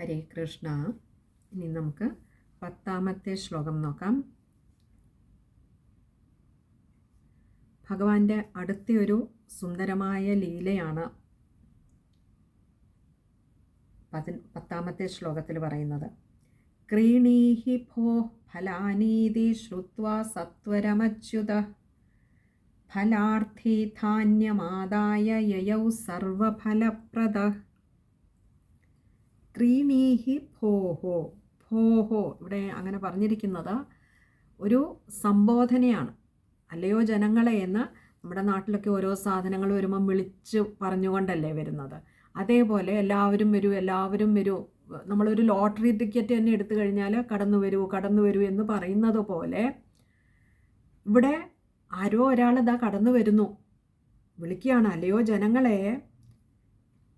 ഹരേ കൃഷ്ണ. ഇനി നമുക്ക് പത്താമത്തെ ശ്ലോകം നോക്കാം. ഭഗവാന്റെ അടുത്ത ഒരു സുന്ദരമായ ലീലയാണ് പതി പത്താമത്തെ ശ്ലോകത്തിൽ പറയുന്നത്. ക്രീണീഹി ഭോ ഫലാനീതി ശ്രുത്വാ സത്വരമച്യുത. ഫലാർത്ഥി ധാന്യമാദായ യയൗ സർവഫലപ്രദ. ക്രീണീഹി ഭോഹോ. ഭോഹോ ഇവിടെ അങ്ങനെ പറഞ്ഞിരിക്കുന്നത് ഒരു സംബോധനയാണ്. അല്ലയോ ജനങ്ങളെ എന്ന് നമ്മുടെ നാട്ടിലൊക്കെ ഓരോ സാധനങ്ങൾ വരുമ്പം വിളിച്ച് പറഞ്ഞുകൊണ്ടല്ലേ വരുന്നത്. അതേപോലെ എല്ലാവരും വരൂ എല്ലാവരും വരൂ. നമ്മളൊരു ലോട്ടറി ടിക്കറ്റ് തന്നെ എടുത്തു കഴിഞ്ഞാൽ കടന്നു വരൂ കടന്നു വരൂ എന്ന് പറയുന്നത് പോലെ ഇവിടെ ആരോ ഒരാൾ ഇതാ കടന്നു വരുന്നു. വിളിക്കുകയാണ് അല്ലയോ ജനങ്ങളെ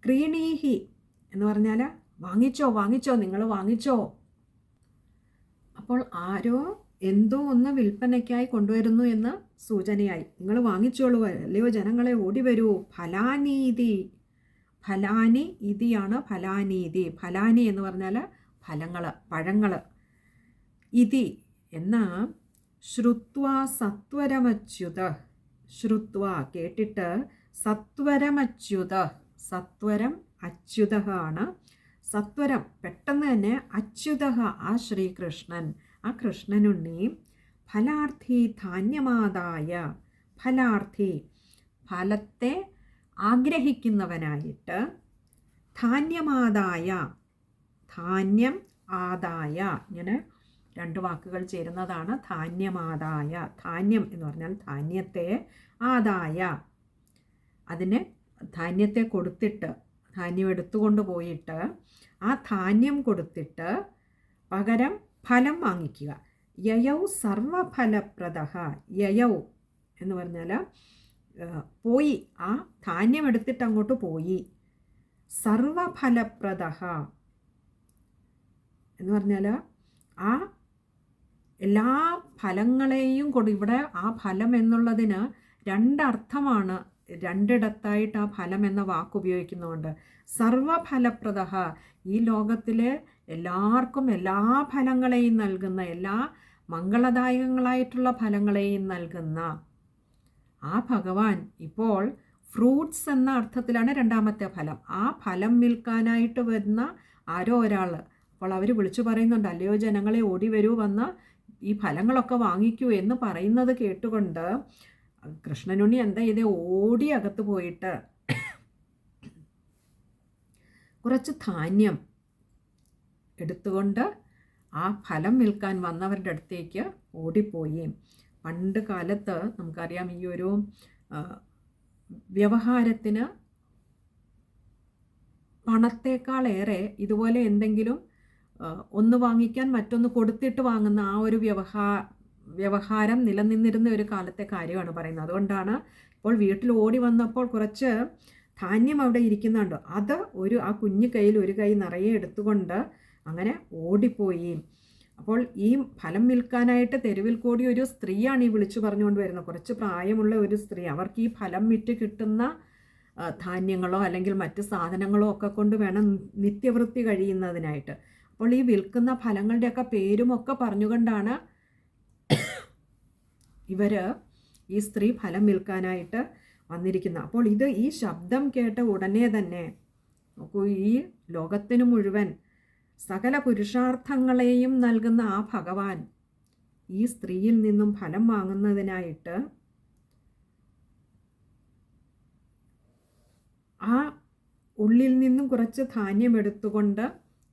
ക്രീണീഹി എന്ന് പറഞ്ഞാൽ വാങ്ങിച്ചോ വാങ്ങിച്ചോ നിങ്ങൾ വാങ്ങിച്ചോ. അപ്പോൾ ആരോ എന്തോ ഒന്ന് വിൽപ്പനയ്ക്കായി കൊണ്ടുവരുന്നു എന്ന് സൂചനയായി. നിങ്ങൾ വാങ്ങിച്ചോളൂ അല്ലയോ ജനങ്ങളെ ഓടി വരൂ. ഫലാനീതി ഫലാനി ഇതിയാണ് ഫലാനീതി. ഫലാനി എന്ന് പറഞ്ഞാൽ ഫലങ്ങൾ പഴങ്ങൾ ഇതി എന്ന ശ്രുത്വ സത്വരമച്യുത. ശ്രുത്വ കേട്ടിട്ട് സത്വരമച്യുത. സത്വരം അച്യുത ആണ്. സത്വരം. പെട്ടെന്ന് തന്നെ അച്യുത ആ ശ്രീകൃഷ്ണൻ ആ കൃഷ്ണനുണ്ണി ഫലാർത്ഥി ധാന്യമാതായ ഫലാർത്ഥി ഫലത്തെ ആഗ്രഹിക്കുന്നവനായിട്ട് ധാന്യമാതായ ധാന്യം ആദായ ഇങ്ങനെ രണ്ട് വാക്കുകൾ ചേരുന്നതാണ് ധാന്യമാതായ ധാന്യം എന്ന് പറഞ്ഞാൽ ധാന്യത്തെ ആദായ. അതിനെ ധാന്യത്തെ കൊടുത്തിട്ട് ധാന്യം എടുത്തുകൊണ്ട് പോയിട്ട് ആ ധാന്യം കൊടുത്തിട്ട് പകരം ഫലം വാങ്ങിക്കുക. യയൗ സർവഫലപ്രദ യയൗ എന്ന് പറഞ്ഞാൽ പോയി. ആ ധാന്യം എടുത്തിട്ട് അങ്ങോട്ട് പോയി. സർവഫലപ്രദ എന്ന് പറഞ്ഞാൽ ആ എല്ലാ ഫലങ്ങളെയും കൊടു ഇവിടെ ആ ഫലം എന്നുള്ളതിന് രണ്ടർത്ഥമാണ് രണ്ടിടത്തായിട്ട് ആ ഫലം എന്ന വാക്ക് ഉപയോഗിക്കുന്നുണ്ട് സർവഫലപ്രദ ഈ ലോകത്തിലെ എല്ലാവർക്കും എല്ലാ ഫലങ്ങളെയും നൽകുന്ന എല്ലാ മംഗളദായകങ്ങളായിട്ടുള്ള ഫലങ്ങളെയും നൽകുന്ന ആ ഭഗവാൻ ഇപ്പോൾ ഫ്രൂട്ട്സ് എന്ന അർത്ഥത്തിലാണ് രണ്ടാമത്തെ ഫലം. ആ ഫലം വിൽക്കാനായിട്ട് വരുന്ന ആരോ ഒരാൾ അപ്പോൾ അവർ വിളിച്ചു പറയുന്നുണ്ട് അല്ലയോ ജനങ്ങളെ ഓടി വരൂ വന്ന് ഈ ഫലങ്ങളൊക്കെ വാങ്ങിക്കൂ എന്ന് പറയുന്നത് കേട്ടുകൊണ്ട് കൃഷ്ണനുണ്ണി എന്താ ചെയ്തേ ഓടി അകത്ത് പോയിട്ട്? കുറച്ച് ധാന്യം എടുത്തുകൊണ്ട് ആ ഫലം വിൽക്കാൻ വന്നവരുടെ അടുത്തേക്ക് ഓടിപ്പോയി. പണ്ട് കാലത്ത് നമുക്കറിയാം ഈ ഒരു വ്യവഹാരത്തിന് പണത്തേക്കാളേറെ ഇതുപോലെ എന്തെങ്കിലും ഒന്ന് വാങ്ങിക്കാൻ മറ്റൊന്ന് കൊടുത്തിട്ട് വാങ്ങുന്ന ആ ഒരു വ്യവഹാ വ്യവഹാരം നിലനിന്നിരുന്ന ഒരു കാലത്തെ കാര്യമാണ് പറയുന്നത്. അതുകൊണ്ടാണ് ഇപ്പോൾ വീട്ടിൽ ഓടി വന്നപ്പോൾ കുറച്ച് ധാന്യം അവിടെ ഇരിക്കുന്നുണ്ട്. അത് ഒരു ആ കുഞ്ഞു കയ്യിൽ ഒരു കൈ നിറയെ എടുത്തുകൊണ്ട് അങ്ങനെ ഓടിപ്പോയി. അപ്പോൾ ഈ ഫലം വിൽക്കാനായിട്ട് തെരുവിൽ കൂടി ഒരു സ്ത്രീയാണ് ഈ വിളിച്ചു പറഞ്ഞുകൊണ്ട് വരുന്നത്. കുറച്ച് പ്രായമുള്ള ഒരു സ്ത്രീ. അവർക്ക് ഈ ഫലം വിറ്റ് കിട്ടുന്ന ധാന്യങ്ങളോ അല്ലെങ്കിൽ മറ്റ് സാധനങ്ങളോ ഒക്കെ കൊണ്ട് വേണം നിത്യവൃത്തി കഴിയുന്നതിനായിട്ട്. അപ്പോൾ ഈ വിൽക്കുന്ന ഫലങ്ങളുടെയൊക്കെ പേരുമൊക്കെ പറഞ്ഞുകൊണ്ടാണ് ഇവർ ഈ സ്ത്രീ ഫലം വിൽക്കാനായിട്ട് വന്നിരിക്കുന്നു. അപ്പോൾ ഇത് ഈ ശബ്ദം കേട്ട ഉടനെ തന്നെ നോക്കൂ ഈ ലോകത്തിനു മുഴുവൻ സകല പുരുഷാർത്ഥങ്ങളെയും നൽകുന്ന ആ ഭഗവാൻ ഈ സ്ത്രീയിൽ നിന്നും ഫലം വാങ്ങുന്നതിനായിട്ട് ആ ഉള്ളിൽ നിന്നും കുറച്ച് ധാന്യം എടുത്തുകൊണ്ട്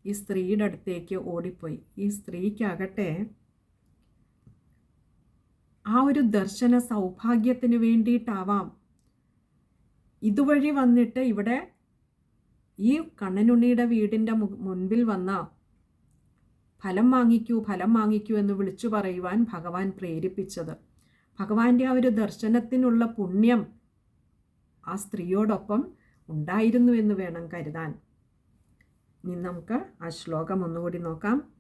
ഈ സ്ത്രീയുടെ അടുത്തേക്ക് ഓടിപ്പോയി. ഈ സ്ത്രീക്കാകട്ടെ ആ ഒരു ദർശന സൗഭാഗ്യത്തിന് വേണ്ടിയിട്ടാവാം. ഇതുവഴി വന്നിട്ട് ഇവിടെ ഈ കണ്ണനുണ്ണിയുടെ വീടിന്റെ മുൻപിൽ വന്ന ഫലം വാങ്ങിക്കൂ ഫലം വാങ്ങിക്കൂ എന്ന് വിളിച്ചു പറയുവാൻ ഭഗവാൻ പ്രേരിപ്പിച്ചത്. ഭഗവാന്റെ ആ ഒരു ദർശനത്തിനുള്ള പുണ്യം ആ സ്ത്രീയോടൊപ്പം ഉണ്ടായിരുന്നു എന്ന് വേണം കരുതാൻ. ഇനി നമുക്ക് ആ ശ്ലോകം ഒന്നുകൂടി നോക്കാം.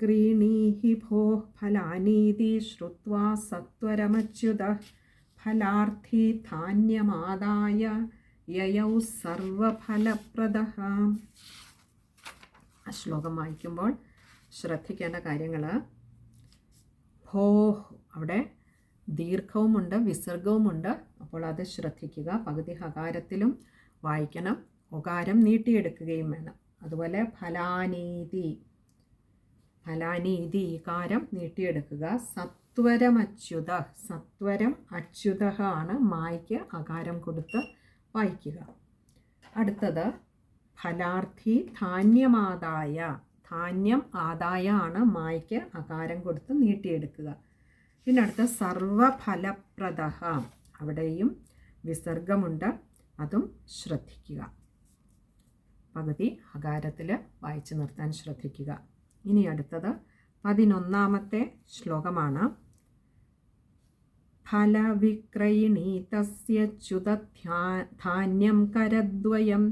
ക്രീണീഹി ഭോ ഫലാനീതി ശ്രുവാ സത്വരമച്യുത ഫലാർത്ഥി ധാന്യമാദായ യയൗ സർവഫലപ്രദ ആ ശ്ലോകം വായിക്കുമ്പോൾ ശ്രദ്ധിക്കേണ്ട കാര്യങ്ങൾ ഭോ അവിടെ ദീർഘവുമുണ്ട് വിസർഗവുമുണ്ട്. അപ്പോൾ അത് ശ്രദ്ധിക്കുക. പകുതി ഹകാരത്തിലും വായിക്കണം. ഒകാരം നീട്ടിയെടുക്കുകയും വേണം. അതുപോലെ ഫലാനീതി. ഫലാനീതി ഈകാരം നീട്ടിയെടുക്കുക. സത്വരം അച്യുത സത്വരം അച്യുത ആണ് മായ്ക്ക് അകാരം കൊടുത്ത് വായിക്കുക. അടുത്തത് ഫലാർത്ഥി ധാന്യമാതായ ധാന്യം ആദായ ആണ് മായ്ക്ക് അകാരം കൊടുത്ത് നീട്ടിയെടുക്കുക. പിന്നെ അടുത്ത സർവഫലപ്രദ അവിടെയും വിസർഗമുണ്ട് അതും ശ്രദ്ധിക്കുക. പകുതി അകാരത്തിൽ വായിച്ചു നിർത്താൻ ശ്രദ്ധിക്കുക. ഇനി അടുത്തത് പതിനൊന്നാമത്തെ ശ്ലോകമാണ്. ഫലവിക്രയിണീ തസ്യ ച്യുതധാന്യം കരദ്വയം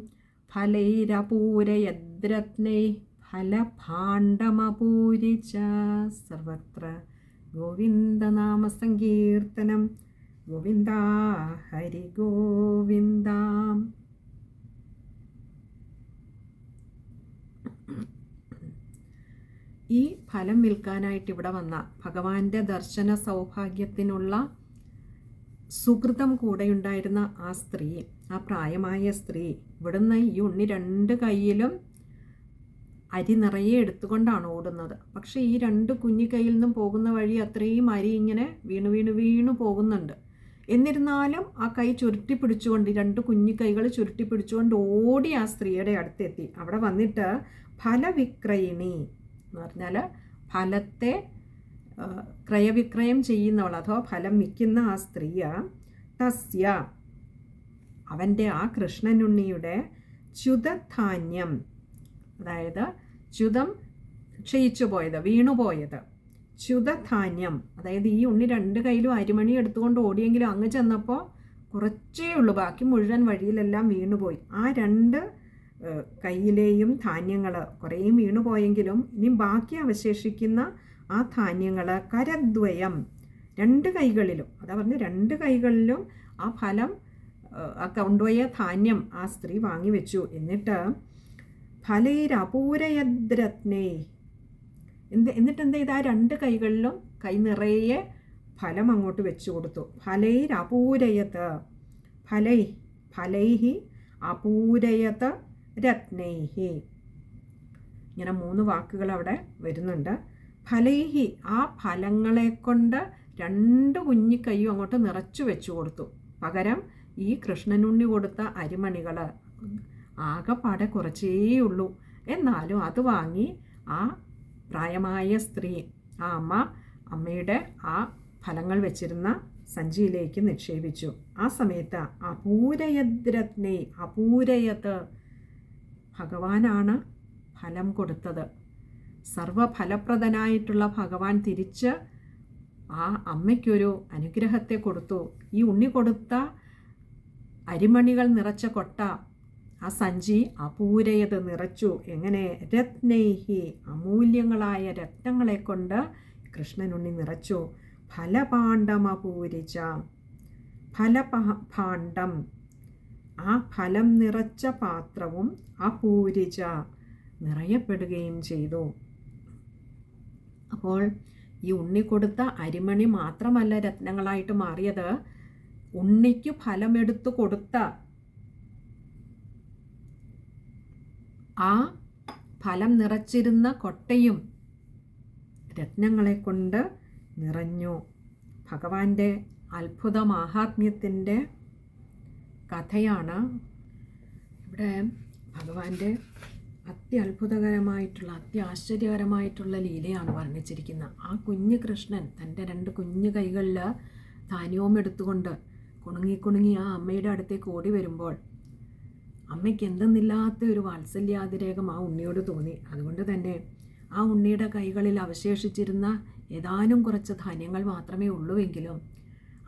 ഫലൈരപൂരയദ്രത്നൈ ഫലഭാണ്ഡമപൂരി ച സർവത്ര ഗോവിന്ദനാമസങ്കീർത്തനം. ഗോവിന്ദ ഹരി ഗോവിന്ദ. ഈ ഫലം വിൽക്കാനായിട്ട് ഇവിടെ വന്ന ഭഗവാന്റെ ദർശന സൗഭാഗ്യത്തിനുള്ള സുഹൃതം കൂടെയുണ്ടായിരുന്ന ആ സ്ത്രീ ആ പ്രായമായ സ്ത്രീ ഇവിടുന്ന് ഈ ഉണ്ണി രണ്ട് കൈയിലും അരി നിറയെ എടുത്തുകൊണ്ടാണ് ഓടുന്നത്. പക്ഷേ ഈ രണ്ട് കുഞ്ഞു കയ്യിൽ നിന്നും പോകുന്ന വഴി അത്രയും അരി ഇങ്ങനെ വീണു വീണു വീണു പോകുന്നുണ്ട്. എന്നിരുന്നാലും ആ കൈ ചുരുട്ടി പിടിച്ചുകൊണ്ട് രണ്ട് കുഞ്ഞു കൈകൾ ചുരുട്ടി പിടിച്ചുകൊണ്ട് ഓടി ആ സ്ത്രീയുടെ അടുത്തെത്തി. അവിടെ വന്നിട്ട് ഫലവിക്രയിണി. എന്ന് പറഞ്ഞാൽ ഫലത്തെ ക്രയവിക്രയം ചെയ്യുന്നവൾ അഥവാ ഫലം വിൽക്കുന്ന ആ സ്ത്രീയ തസ്യ. അവന്റെ ആ കൃഷ്ണനുണ്ണിയുടെ ച്യുതധാന്യം അതായത് ച്യുതം ക്ഷയിച്ചു പോയത് വീണുപോയത് ച്യുതധാന്യം അതായത് ഈ ഉണ്ണി രണ്ട് കയ്യിലും അരിമണി എടുത്തുകൊണ്ട് ഓടിയെങ്കിലും അങ്ങ് ചെന്നപ്പോൾ കുറച്ചേ ഉള്ളൂ ബാക്കി മുഴുവൻ വഴിയിലെല്ലാം വീണുപോയി ആ രണ്ട് കയ്യിലെയും ധാന്യങ്ങൾ കുറേയും വീണുപോയെങ്കിലും ഇനി ബാക്കി അവശേഷിക്കുന്ന ആ ധാന്യങ്ങൾ കരദ്വയം രണ്ട് കൈകളിലും അതാ പറഞ്ഞ് രണ്ട് കൈകളിലും ആ ഫലം ആ കൊണ്ടുപോയ ധാന്യം ആ സ്ത്രീ വാങ്ങി വെച്ചു. എന്നിട്ട് ഫലൈരപൂരയദ്രത്നേ എന്ത് എന്നിട്ട് എന്ത് ആ രണ്ട് കൈകളിലും കൈ നിറയെ ഫലം അങ്ങോട്ട് വെച്ചു കൊടുത്തു. ഫലൈരപൂരയത്ത് ഫലൈ ഫലൈഹി അപൂരയത്ത് രത്നൈഹി. ഇങ്ങനെ മൂന്ന് വാക്കുകൾ അവിടെ വരുന്നുണ്ട്. ഫലൈഹി ആ ഫലങ്ങളെ കൊണ്ട് രണ്ട് കുഞ്ഞിക്കൈയും അങ്ങോട്ട് നിറച്ചു വെച്ചു കൊടുത്തു. പകരം ഈ കൃഷ്ണനുണ്ണി കൊടുത്ത അരിമണികൾ ആകെപ്പാടെ കുറച്ചേ ഉള്ളൂ എന്നാലും അത് വാങ്ങി ആ പ്രായമായ സ്ത്രീ ആ അമ്മ അമ്മയുടെ ആ ഫലങ്ങൾ വെച്ചിരുന്ന സഞ്ചിയിലേക്ക് നിക്ഷേപിച്ചു. ആ സമയത്ത് അപൂരയദ്രത്നെ അപൂരയത് ഭഗവാനാണ് ഫലം കൊടുത്തത്. സർവഫലപ്രദനായിട്ടുള്ള ഭഗവാൻ തിരിച്ച് ആ അമ്മയ്ക്കൊരു അനുഗ്രഹത്തെ കൊടുത്തു. ഈ ഉണ്ണി കൊടുത്ത അരിമണികൾ നിറച്ച കൊട്ട ആ സഞ്ചി അപൂരയത് നിറച്ചു. എങ്ങനെ? രത്നേഹി അമൂല്യങ്ങളായ രത്നങ്ങളെ കൊണ്ട് കൃഷ്ണനുണ്ണി നിറച്ചു. ഫലപാണ്ഡമപൂരിച്ച ഫലഭാണ്ഡം ആ ഫലം നിറച്ച പാത്രവും അപൂരിച്ച നിറയപ്പെടുകയും ചെയ്തു. അപ്പോൾ ഈ ഉണ്ണി കൊടുത്ത അരിമണി മാത്രമല്ല രത്നങ്ങളായിട്ട് മാറിയത്. ഉണ്ണിക്ക് ഫലമെടുത്തു കൊടുത്ത ആ ഫലം നിറച്ചിരുന്ന കൊട്ടയും രത്നങ്ങളെ കൊണ്ട് നിറഞ്ഞു. ഭഗവാന്റെ അത്ഭുത മാഹാത്മ്യത്തിന്റെ കഥയാണ്. ഇവിടെ ഭഗവാന്റെ അത്യത്ഭുതകരമായിട്ടുള്ള അത്യാശ്ചര്യകരമായിട്ടുള്ള ലീലയാണ് വർണിച്ചിരിക്കുന്നത്. ആ കുഞ്ഞു കൃഷ്ണൻ തന്റെ രണ്ട് കുഞ്ഞു കൈകളിൽ ധാന്യവും എടുത്തുകൊണ്ട് കുണുങ്ങി കുണുങ്ങി ആ അമ്മയുടെ അടുത്തേക്ക് ഓടി വരുമ്പോൾ അമ്മയ്ക്ക് എന്തെന്നില്ലാത്ത ഒരു വാത്സല്യാതിരേകം ആ ഉണ്ണിയോട് തോന്നി. അതുകൊണ്ട് തന്നെ ആ ഉണ്ണിയുടെ കൈകളിൽ അവശേഷിച്ചിരുന്ന ഏതാനും കുറച്ച് ധാന്യങ്ങൾ മാത്രമേ ഉള്ളൂവെങ്കിലും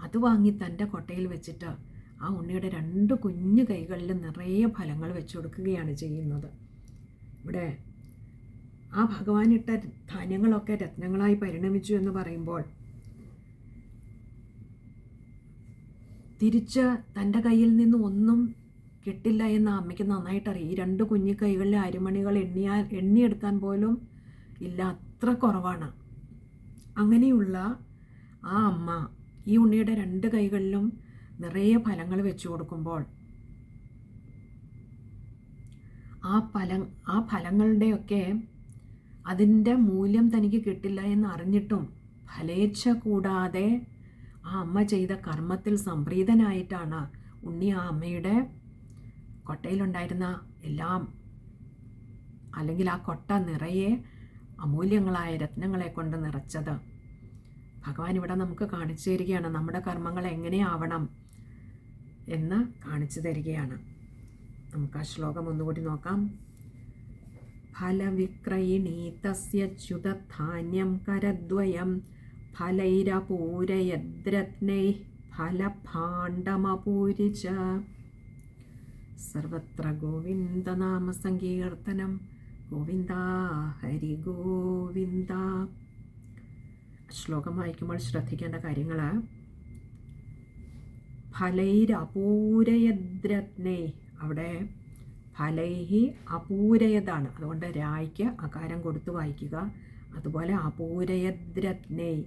അത് വാങ്ങി തന്റെ കൊട്ടയിൽ വെച്ചിട്ട് ആ ഉണ്ണിയുടെ രണ്ട് കുഞ്ഞു കൈകളിൽ നിറയെ ഫലങ്ങൾ വെച്ചു കൊടുക്കുകയാണ് ചെയ്യുന്നത്. ഇവിടെ ആ ഭഗവാനിട്ട ധാന്യങ്ങളൊക്കെ രത്നങ്ങളായി പരിണമിച്ചു എന്ന് പറയുമ്പോൾ തിരിച്ച് തന്റെ കയ്യിൽ നിന്ന് ഒന്നും കിട്ടില്ല എന്ന് അമ്മയ്ക്ക് നന്നായിട്ട് അറിയാം ഈ രണ്ട് കുഞ്ഞു കൈകളിലെ അരിമണികൾ എണ്ണിയാൽ എണ്ണിയെടുക്കാൻ പോലും ഇല്ല അത്ര കുറവാണ്. അങ്ങനെയുള്ള ആ അമ്മ ഈ ഉണ്ണിയുടെ രണ്ട് കൈകളിലും നിറയെ ഫലങ്ങൾ വെച്ചു കൊടുക്കുമ്പോൾ ആ ഫലം ആ ഫലങ്ങളുടെയൊക്കെ അതിന്റെ മൂല്യം തനിക്ക് കിട്ടില്ല എന്ന് അറിഞ്ഞിട്ടും ഫലേച്ഛ കൂടാതെ ആ അമ്മ ചെയ്ത കർമ്മത്തിൽ സംപ്രീതനായിട്ടാണ് ഉണ്ണി ആ അമ്മയുടെ കൊട്ടയിലുണ്ടായിരുന്ന എല്ലാം അല്ലെങ്കിൽ ആ കൊട്ട നിറയെ അമൂല്യങ്ങളായ രത്നങ്ങളെ കൊണ്ട് നിറച്ചത്. ഭഗവാൻ ഇവിടെ നമുക്ക് കാണിച്ചു തരികയാണ് നമ്മുടെ കർമ്മങ്ങൾ എങ്ങനെയാവണം എന്ന് കാണിച്ചു തരികയാണ്. നമുക്ക് ആ ശ്ലോകം ഒന്നുകൂടി നോക്കാം. ഫലവിക്രയിണീ തസ്യച്യുതധാന്യം കരദ്വയം ഫലൈരപൂരയദ്രത്നൈ ഫലഭാണ്ഡമപൂരി ച സർവത്ര ഗോവിന്ദനാമസങ്കീർത്തനം ഗോവിന്ദ ഹരി ഗോവിന്ദ. ശ്ലോകം വായിക്കുമ്പോൾ ശ്രദ്ധിക്കേണ്ട കാര്യങ്ങൾ ഫലൈരപൂരയദ്രത്നേ അവിടെ ഫലൈഹി അപൂരയതാണ്. അതുകൊണ്ട് രായ്ക്ക് അകാരം കൊടുത്ത് വായിക്കുക. അതുപോലെ അപൂരയദ്രത്നേ.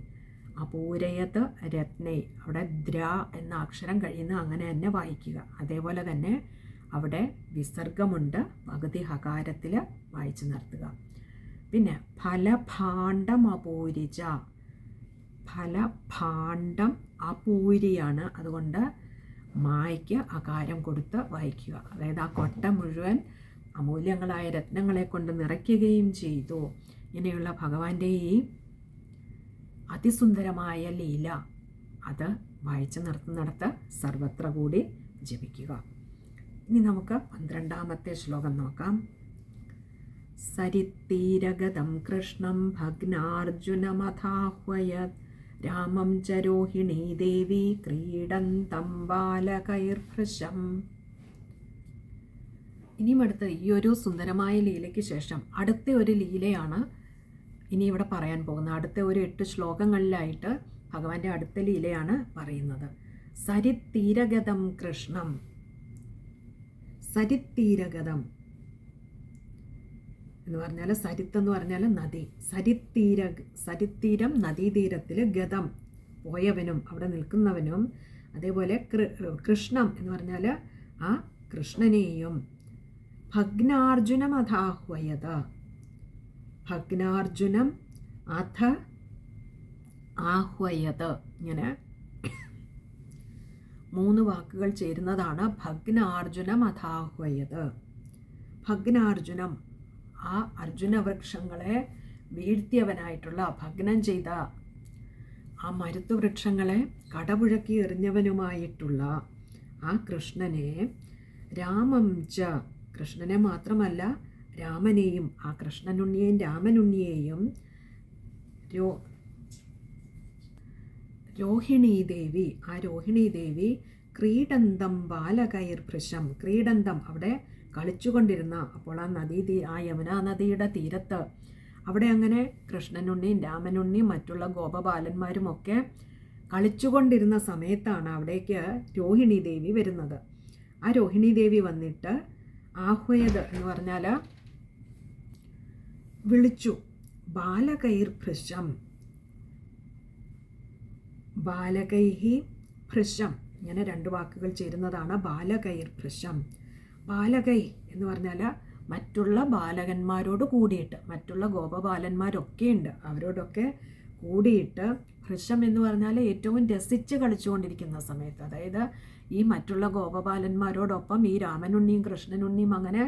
അപൂരയത് രത്നേ. അവിടെ ദ്ര എന്ന അക്ഷരം കഴിയുന്ന അങ്ങനെ തന്നെ വായിക്കുക. അതേപോലെ തന്നെ അവിടെ വിസർഗമുണ്ട്. പകുതി ഹകാരത്തിൽ വായിച്ചു നിർത്തുക. പിന്നെ ഫലഭാണ്ഡം അപൂരിച്ച ഫലഭാണ്ഡം അപൂരിയാണ്. അതുകൊണ്ട് മായ്ക്ക് അകാരം കൊടുത്ത് വായിക്കുക. അതായത് ആ കൊട്ട മുഴുവൻ അമൂല്യങ്ങളായ രത്നങ്ങളെ കൊണ്ട് നിറയ്ക്കുകയും ചെയ്തു. ഇങ്ങനെയുള്ള ഭഗവാന്റെ ഈ അതിസുന്ദരമായ ലീല അത് വായിച്ചു നിർത്തുന്നിടത്ത് സർവത്ര കൂടി ജപിക്കുക. ഇനി നമുക്ക് പന്ത്രണ്ടാമത്തെ ശ്ലോകം നോക്കാം. സരിത്തീരഗതം കൃഷ്ണം ഭഗ്നാർജുനമഥാഹ്വയത്. രാമം ച രോഹിണീ ദേവി ക്രീഡന്തം ബാലകൈർഭൃശം ഇനിയും അടുത്ത ഈ ഒരു സുന്ദരമായ ലീലയ്ക്ക് ശേഷം അടുത്ത ഒരു ലീലയാണ് ഇനി ഇവിടെ പറയാൻ പോകുന്നത്. അടുത്ത ഒരു എട്ട് ശ്ലോകങ്ങളിലായിട്ട് ഭഗവാന്റെ അടുത്ത ലീലയാണ് പറയുന്നത്. സരിത്തീരഗതം കൃഷ്ണം. സരിത്തീരഗതം. എന്ന് പറഞ്ഞാൽ സരിത്ത് എന്ന് പറഞ്ഞാൽ നദി. സരിത്തീര സരിത്തീരം നദീതീരത്തിൽ ഗതം പോയവനും അവിടെ നിൽക്കുന്നവനും അതേപോലെ കൃഷ്ണം എന്ന് പറഞ്ഞാൽ ആ കൃഷ്ണനെയും ഭഗ്നാർജുനം അഥാഹ്വയത് ഭഗ്നാർജുനം അഥ ആഹ്വയത്. ഇങ്ങനെ മൂന്ന് വാക്കുകൾ ചേരുന്നതാണ് ഭഗ്നാർജുനം അഥാഹ്വയത് ഭഗ്നാർജുനം ആ അർജുന വൃക്ഷങ്ങളെ വീഴ്ത്തിയവനായിട്ടുള്ള ഭഗ്നം ചെയ്ത ആ മരുത്തുവൃക്ഷങ്ങളെ കടപുഴക്കി എറിഞ്ഞവനുമായിട്ടുള്ള ആ കൃഷ്ണനെ രാമം ച. കൃഷ്ണനെ മാത്രമല്ല രാമനെയും ആ കൃഷ്ണനുണ്ണിയെയും രാമനുണ്ണിയെയും രോ രോഹിണി ദേവി ആ രോഹിണി ദേവി ക്രീഡന്തം ബാലകൈർഭൃശം ക്രീഡന്തം അവിടെ കളിച്ചുകൊണ്ടിരുന്ന അപ്പോൾ ആ നദീ തീ ആ യമുന നദിയുടെ തീരത്ത് അവിടെ അങ്ങനെ കൃഷ്ണനുണ്ണിയും രാമനുണ്ണിയും മറ്റുള്ള ഗോപബാലന്മാരും ഒക്കെ കളിച്ചുകൊണ്ടിരുന്ന സമയത്താണ് അവിടേക്ക് രോഹിണി ദേവി വരുന്നത്. ആ രോഹിണി ദേവി വന്നിട്ട് ആഹ്വയത് എന്ന് പറഞ്ഞാൽ വിളിച്ചു ബാലകൈർ ഭൃശം ബാലകൈഹി ഭൃശം. ഇങ്ങനെ രണ്ട് വാക്കുകൾ ചേരുന്നതാണ് ബാലകൈർ ഭൃശം. ബാലകൈ എന്ന് പറഞ്ഞാൽ മറ്റുള്ള ബാലകന്മാരോട് കൂടിയിട്ട് മറ്റുള്ള ഗോപബാലന്മാരൊക്കെ ഉണ്ട് അവരോടൊക്കെ കൂടിയിട്ട് ഭൃശം എന്ന് പറഞ്ഞാൽ ഏറ്റവും രസിച്ച് കളിച്ചുകൊണ്ടിരിക്കുന്ന സമയത്ത് അതായത് ഈ മറ്റുള്ള ഗോപബാലന്മാരോടൊപ്പം ഈ രാമനുണ്ണിയും കൃഷ്ണനുണ്ണിയും അങ്ങനെ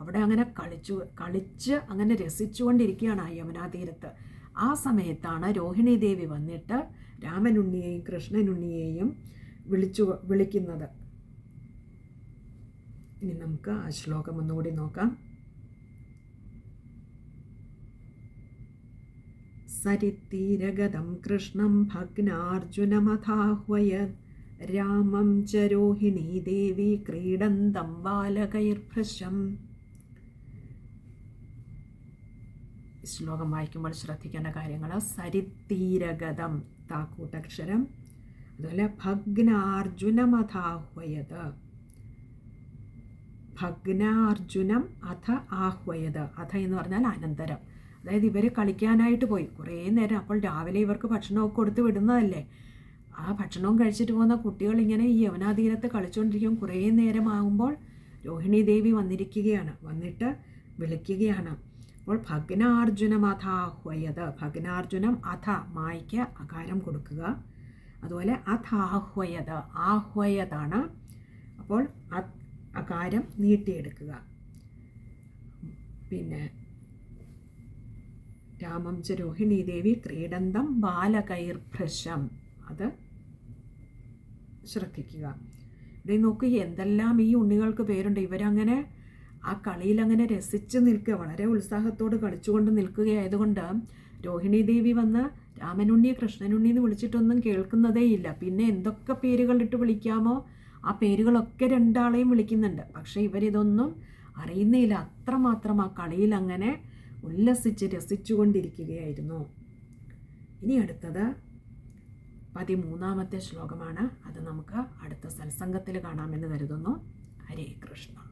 അവിടെ അങ്ങനെ കളിച്ചു കളിച്ച് അങ്ങനെ രസിച്ചുകൊണ്ടിരിക്കുകയാണ് ആ യമുനാതീരത്ത്. ആ സമയത്താണ് രോഹിണി ദേവി വന്നിട്ട് രാമനുണ്ണിയെയും കൃഷ്ണനുണ്ണിയെയും വിളിച്ചു വിളിക്കുന്നത്. ഇനി നമുക്ക് ആ ശ്ലോകം ഒന്നുകൂടി നോക്കാം. സരിത്തീരഗതം കൃഷ്ണം ഭഗ്നാർജുനമഥാഹ്വയത് രാമം ച രോഹിണീ ദേവി ക്രീഡന്തം ബാലകൈർഭൃശം ശ്ലോകം വായിക്കുമ്പോൾ ശ്രദ്ധിക്കേണ്ട കാര്യങ്ങൾ സരിത്തീരഗതം താക്കൂട്ടക്ഷരം അതുപോലെ ഭഗ്നാർജുനമഥാഹ്വയത്. ഭഗ്നാർജുനം അഥ ആഹ്വയത്. അഥ എന്ന് പറഞ്ഞാൽ അനന്തരം. അതായത് ഇവർ കളിക്കാനായിട്ട് പോയി. കുറേ നേരം അപ്പോൾ രാവിലെ ഇവർക്ക് ഭക്ഷണമൊക്കെ കൊടുത്ത് വിടുന്നതല്ലേ? ആ ഭക്ഷണവും കഴിച്ചിട്ട് പോകുന്ന കുട്ടികൾ ഇങ്ങനെ ഈ യവനാതീരത്ത് കളിച്ചുകൊണ്ടിരിക്കും കുറേ നേരമാകുമ്പോൾ രോഹിണി ദേവി വന്നിരിക്കുകയാണ്. വന്നിട്ട് വിളിക്കുകയാണ്. അപ്പോൾ ഭഗ്നാർജുനം അഥാഹ്വയത് ഭഗ്നാർജുനം അഥ മായ്ക്ക് അകാരം കൊടുക്കുക. അതുപോലെ അഥാഹ്വയത്. ആഹ്വയതാണ്. അപ്പോൾ അത് അകാരം നീട്ടിയെടുക്കുക. പിന്നെ രാമം ച രോഹിണി ദേവി ക്രീഡന്തം ബാലകൈർഭ്രശം. അത് ശ്രദ്ധിക്കുക. ഇവിടെ നോക്ക് എന്തെല്ലാം ഈ ഉണ്ണികൾക്ക് പേരുണ്ട്. ഇവരങ്ങനെ ആ കളിയിൽ അങ്ങനെ രസിച്ച് നിൽക്കുക വളരെ ഉത്സാഹത്തോട് കളിച്ചുകൊണ്ട് നിൽക്കുകയായതുകൊണ്ട് രോഹിണി ദേവി വന്ന് രാമനുണ്ണി കൃഷ്ണനുണ്ണി എന്ന് വിളിച്ചിട്ടൊന്നും കേൾക്കുന്നതേയില്ല. പിന്നെ എന്തൊക്കെ പേരുകളിട്ട് വിളിക്കാമോ? ആ പേരുകളൊക്കെ രണ്ടാളെയും വിളിക്കുന്നുണ്ട്. പക്ഷേ ഇവരിതൊന്നും അറിയുന്നില്ല അത്രമാത്രം ആ കളിയിൽ അങ്ങനെ ഉല്ലസിച്ച് രസിച്ചുകൊണ്ടിരിക്കുകയായിരുന്നു. ഇനി അടുത്തത് പതിമൂന്നാമത്തെ ശ്ലോകമാണ്. അത് നമുക്ക് അടുത്ത സത്സംഗത്തിൽ കാണാമെന്ന് കരുതുന്നു. ഹരേ കൃഷ്ണ.